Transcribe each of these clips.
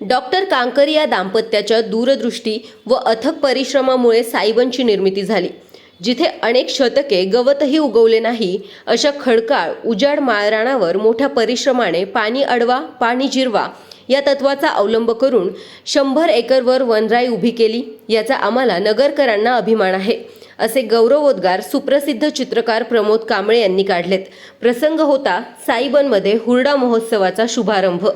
Doctor conquer या दाम्पत्याच्या दूरदृष्टी व अथक परिश्रमामुळे साईबनची निर्मिती झाली जिथे अनेक शतके गवतही उगवले नाही अशा खडकाळ उजाड माळराणावर मोठ्या परिश्रमाने पाणी अडवा पाणी जिरवा या तत्वाचा अवलंब करून शंभर एकरवर वनराई उभी केली याचा आम्हाला नगरकरांना अभिमान आहे असे गौरवोद्गार सुप्रसिद्ध चित्रकार प्रमोद कांबळे यांनी काढलेत. प्रसंग होता साईबनमध्ये हुरडा महोत्सवाचा शुभारंभ.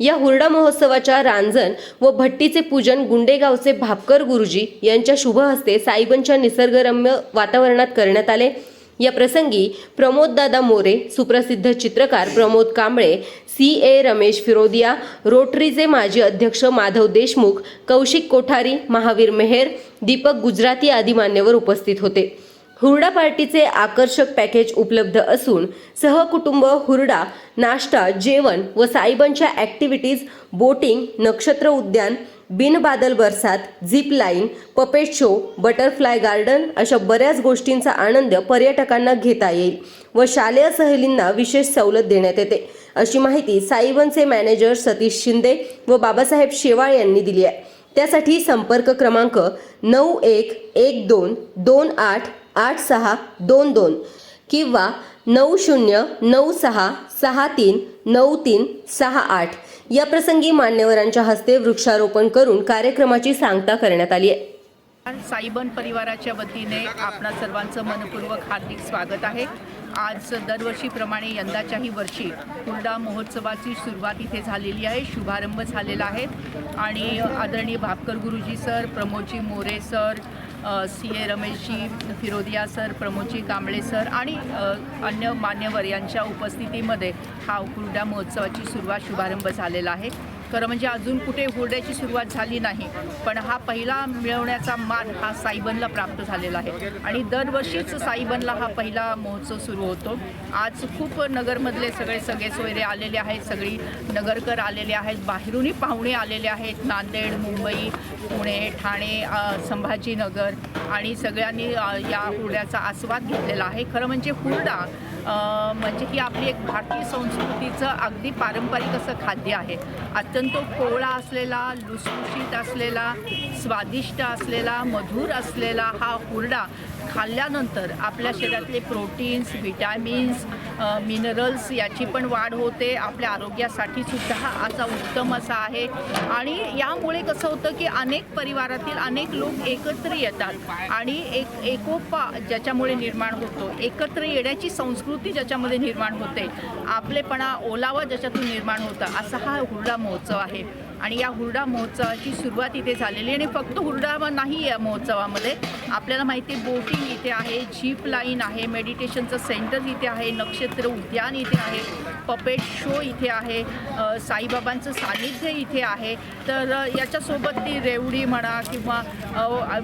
या हुरडा महोत्सवाच्या रांजण व भट्टीचे पूजन गुंडेगावचे भापकर गुरुजी यांच्या शुभ हस्ते साईबनच्या निसर्गरम्य वातावरणात करण्यात आले. या प्रसंगी प्रमोददादा मोरे सुप्रसिद्ध चित्रकार प्रमोद कांबळे सी ए रमेश फिरोदिया रोटरीचे माजी अध्यक्ष माधव देशमुख कौशिक कोठारी महावीर मेहेर दीपक गुजराती आदी मान्यवर उपस्थित होते. हुरडा पार्टीचे आकर्षक पॅकेज उपलब्ध असून सहकुटुंब हुरडा नाश्ता जेवण व साईबांच्या ॲक्टिव्हिटीज बोटिंग नक्षत्र उद्यान बिन बादल बरसात zip line puppet show butterfly garden अशा बऱ्याच गोष्टींचा आनंद पर्यटकांना घेता येईल व शालेय सहलींना विशेष सवलत देण्यात येते. अशी माहिती साईबनचे मॅनेजर सतीश शिंदे व बाबासाहेब शेवाळ यांनी दिली आहे. त्यासाठी संपर्क क्रमांक नऊ एक एक दोन दोन आठ आठ सहा दोन दोन किंवा नऊ शून्य नऊ सहा सहा तीन नऊ तीन सहा आठ. या प्रसंगी मान्यवरांच्या हस्ते वृक्षारोपण करून कार्यक्रमाची सांगता करण्यात आली आहे. साईबन परिवाराच्या वतीने आपणा सर्वांचं मनपूर्वक हार्दिक स्वागत आहे. आज दरवर्षीप्रमाणे यंदाच्याही वर्षी हुरडा महोत्सवाची सुरुवात इथे झालेली आहे. शुभारंभ झालेला आहे. आणि आदरणीय भापकर गुरुजी sir Pramodji More sir C A Rameshji Firodia sir Pramodji Kamble sir आणि अन्य मान्यवर यांच्या उपस्थितीमध्ये हा हुरडा महोत्सवाची सुरुवात शुभारंभ झालेला आहे. खरं म्हणजे अजून कुठे हुरड्याची सुरुवात झाली नाही. पण हा पहिला मिळवण्याचा मान हा साईबनला प्राप्त झालेला आहे. आणि दरवर्षीच साईबनला हा पहिला महोत्सव सुरू होतो. आज खूप नगरमधले सगळे सगळे सोयरे आलेले आहेत. सगळी नगरकर आलेले आहेत. बाहेरूनही पाहुणे आलेले आहेत. नांदेड मुंबई पुणे ठाणे संभाजीनगर आणि सगळ्यांनी या हुरड्याचा आस्वाद घेतलेला आहे. खरं म्हणजे हुरडा म्हणजे ही आपली एक भारतीय संस्कृतीचं अगदी पारंपरिक असं खाद्य आहे. अत्यंत कोवळा असलेला लुसलुशीत असलेला स्वादिष्ट असलेला मधुर असलेला हा हुरडा खाल्ल्यानंतर आपल्या शरीरातले प्रोटीन्स व्हिटॅमिन्स मिनरल्स याची पण वाढ होते. आपल्या आरोग्यासाठी सुद्धा हा असा उत्तम असा आहे. आणि यामुळे कसं होतं की अनेक परिवारातील अनेक लोक एकत्र येतात आणि एक एकोपा ज्याच्यामुळे निर्माण होतो. एकत्र येण्याची संस्कृती ज्याच्यामध्ये निर्माण होते. आपलेपणा ओलावा ज्याच्यातून निर्माण होतं असा हा हुरडा महोत्सव आहे. आणि या हुरडा महोत्सवाची सुरुवात इथे झालेली आणि फक्त हुरडा नाही या महोत्सवामध्ये. आपल्याला माहिती आहे बोटिंग इथे आहे जीप लाईन आहे मेडिटेशनचं सेंटर इथे आहे नक्षत्र उद्यान इथे आहे पपेट शो इथे आहे साईबाबांचं सानिध्य इथे आहे. तर याच्यासोबत ती रेवडी म्हणा किंवा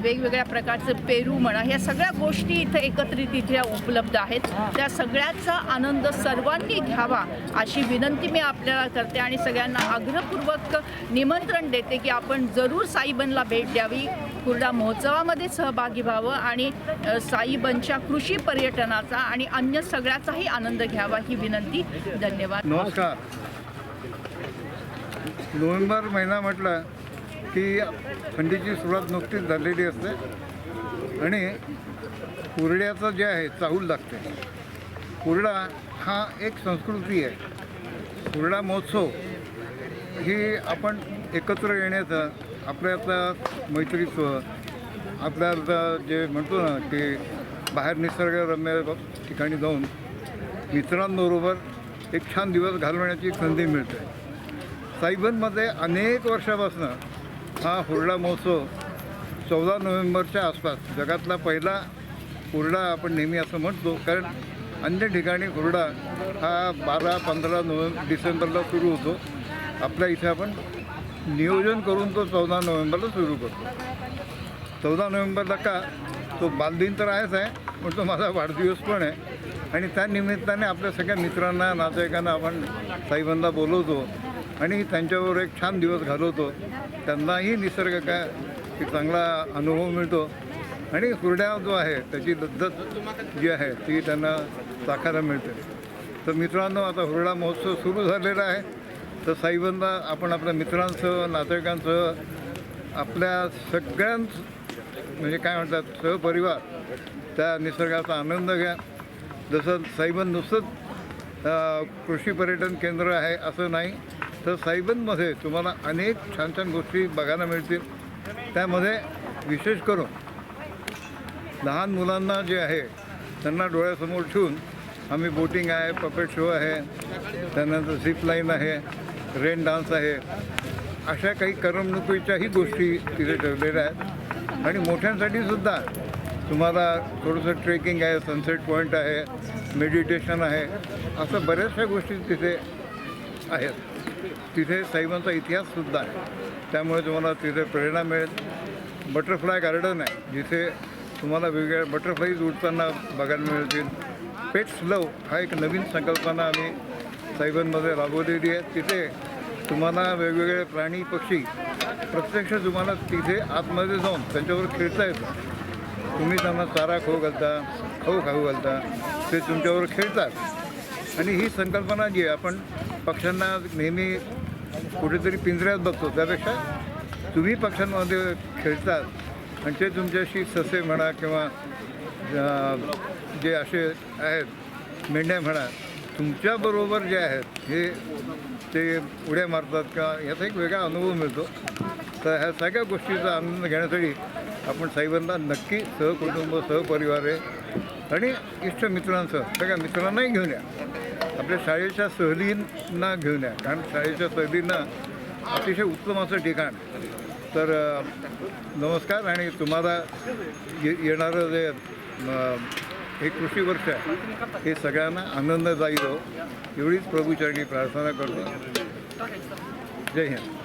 वेगवेगळ्या प्रकारचं पेरू म्हणा ह्या सगळ्या गोष्टी इथे एकत्रित इथे उपलब्ध आहेत. त्या सगळ्याचा आनंद सर्वांनी घ्यावा अशी विनंती मी आपल्याला करते आणि सगळ्यांना आग्रहपूर्वक निमंत्रण देते की आपण जरूर साईबनला भेट द्यावी. कुर्डा महोत्सवामध्ये सहभाग व्हावं आणि साईबनच्या कृषी पर्यटनाचा आणि अन्य सगळ्याचाही आनंद घ्यावा ही विनंती. धन्यवाद. नमस्कार. नोव्हेंबर महिना म्हटलं की थंडीची सुरुवात नुकतीच झालेली असते आणि कुरड्याचं जे आहे चाहूल लागते. कुरडा हा एक संस्कृती आहे. कुरडा महोत्सव ही आपण एकत्र येण्याचं आपल्या आता मैत्रीचं आपल्याला जे म्हणतो ना की बाहेर निसर्गरम्य ठिकाणी जाऊन मित्रांबरोबर एक छान दिवस घालवण्याची संधी मिळते. साईबनमध्ये अनेक वर्षापासून हा हुरडा महोत्सव चौदा नोव्हेंबरच्या आसपास जगातला पहिला हुरडा आपण नेहमी असं म्हणतो कारण अन्य ठिकाणी हुरडा हा बारा पंधरा नोव्हेंबर डिसेंबरला सुरू होतो. आपल्या इथे आपण नियोजन करून तो चौदा नोव्हेंबरला सुरू करतो. चौदा नोव्हेंबरला का तो बालदिन तर आहेच आहे पण तो माझा वाढदिवस पण आहे. आणि त्या निमित्ताने आपल्या सगळ्या मित्रांना नातेवाईकांना आपण साईबांना बोलवतो आणि त्यांच्याबरोबर एक छान दिवस घालवतो. त्यांनाही निसर्ग काय चांगला अनुभव मिळतो. आणि हुरड्या जो आहे त्याची लद्दत जी आहे ती त्यांना चाखायला मिळते. तर मित्रांनो आता हुरडा महोत्सव सुरू झालेला आहे. तर साईबंदा आपण आपल्या मित्रांसह नातेवाईकांसह आपल्या सगळ्यांच म्हणजे काय म्हणतात सहपरिवार. त्या निसर्गाचा आनंद घ्या. जसं साईबन नुसतंच कृषी पर्यटन केंद्र आहे असं नाही तर साईबनमध्ये तुम्हाला अनेक छान छान गोष्टी बघायला मिळतील. त्यामध्ये विशेष करून लहान मुलांना जे आहे त्यांना डोळ्यासमोर ठेवून आम्ही बोटिंग आहे पपेट शो आहे त्यानंतर झिप लाईन आहे रेन डान्स आहे अशा काही करमणुकीच्याही गोष्टी तिथे ठेवलेल्या आहेत. आणि मोठ्यांसाठी सुद्धा तुम्हाला थोडंसं ट्रेकिंग आहे सनसेट पॉईंट आहे मेडिटेशन आहे असं बऱ्याचशा गोष्टी तिथे आहेत. तिथे साहेबांचा इतिहाससुद्धा आहे. त्यामुळे तुम्हाला तिथे प्रेरणा मिळेल. बटरफ्लाय गार्डन आहे. जिथे तुम्हाला वेगवेगळ्या बटरफ्लाईज उडताना बघायला मिळतील. पेट्स लव हा एक नवीन संकल्पना आम्ही साहेबांमध्ये राबवलेली आहे. तिथे तुम्हाला वेगवेगळे प्राणी पक्षी प्रत्यक्ष तुम्हाला तिथे आतमध्ये जाऊन त्यांच्यावर खेळता येतं. तुम्ही त्यांना चारा खाऊ घालता खाऊ खाऊ घालता ते तुमच्यावर खेळतात. आणि ही संकल्पना जी आहे आपण पक्ष्यांना नेहमी कुठेतरी पिंजऱ्यात बघतो. त्यापेक्षा तुम्ही पक्ष्यांमध्ये खेळतात आणि ते तुमच्याशी ससे म्हणा किंवा जे असे आहेत मेंढ्या म्हणा तुमच्याबरोबर जे आहेत हे ते उड्या मारतात का याचा एक वेगळा अनुभव मिळतो. तर ह्या सगळ्या गोष्टीचा आनंद घेण्यासाठी आपण साईबांना नक्की सहकुटुंब सहपरिवार आहे. आणि इष्ट मित्रांसह सगळ्या मित्रांनाही घेऊन या. आपल्या शाळेच्या सहलींना घेऊन या. कारण शाळेच्या सहलींना अतिशय उत्तम असं ठिकाण. तर नमस्कार आणि तुम्हाला ये येणारं जे हे कृषी वर्ष आहे. हे सगळ्यांना आनंददायी हो. एवढीच प्रभूचरणी प्रार्थना करतो. जय हिंद.